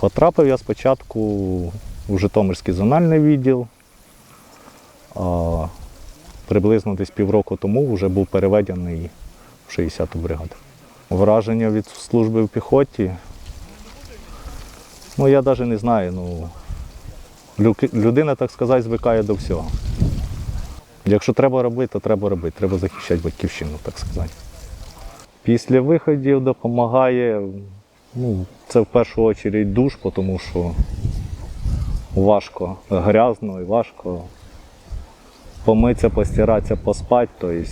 Потрапив я спочатку у Житомирський зональний відділ. А приблизно десь півроку тому вже був переведений в 60-ту бригаду. Враження від служби в піхоті. Ну, я навіть не знаю. Ну, людина, так сказати, звикає до всього. Якщо треба робити, то треба робити. Треба захищати батьківщину, так сказати. Після виходів допомагає, ну, це в першу чергу душ, тому що важко, грязно і важко. Помитися, постиратися, поспати, тобто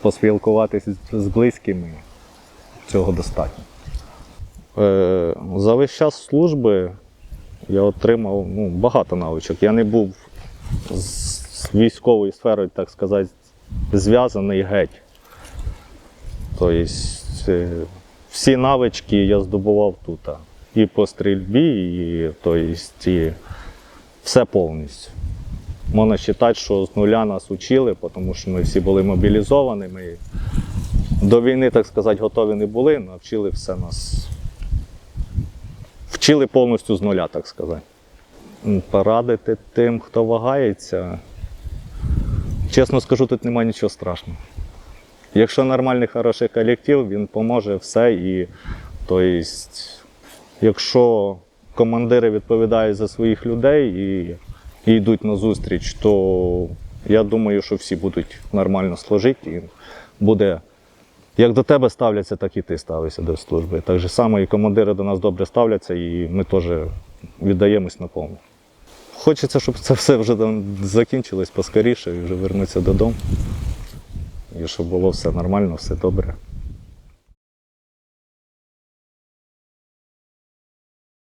поспілкуватися з- близькими. Цього достатньо. Е, за весь час служби я отримав ну, багато навичок. Я не був з військовою сферою, так сказати, зв'язаний геть. Тобто всі навички я здобував тут. І по стрільбі, і, тобто, і все повністю. Можна вважати, що з нуля нас учили, тому що ми всі були мобілізовані. Ми до війни, так сказати, готові не були, навчили все нас. Вчили повністю з нуля, так сказати. Порадити тим, хто вагається. Чесно скажу, тут немає нічого страшного. Якщо нормальний хороший колектив, він поможе все. І, то єсть, якщо командири відповідають за своїх людей і, і йдуть на зустріч, то я думаю, що всі будуть нормально служити і буде. Як до тебе ставляться, так і ти ставишся до служби. Так же само і командири до нас добре ставляться, і ми теж віддаємось на повну. Хочеться, щоб це все вже закінчилось поскоріше і вже вернутися додому. І щоб було все нормально, все добре.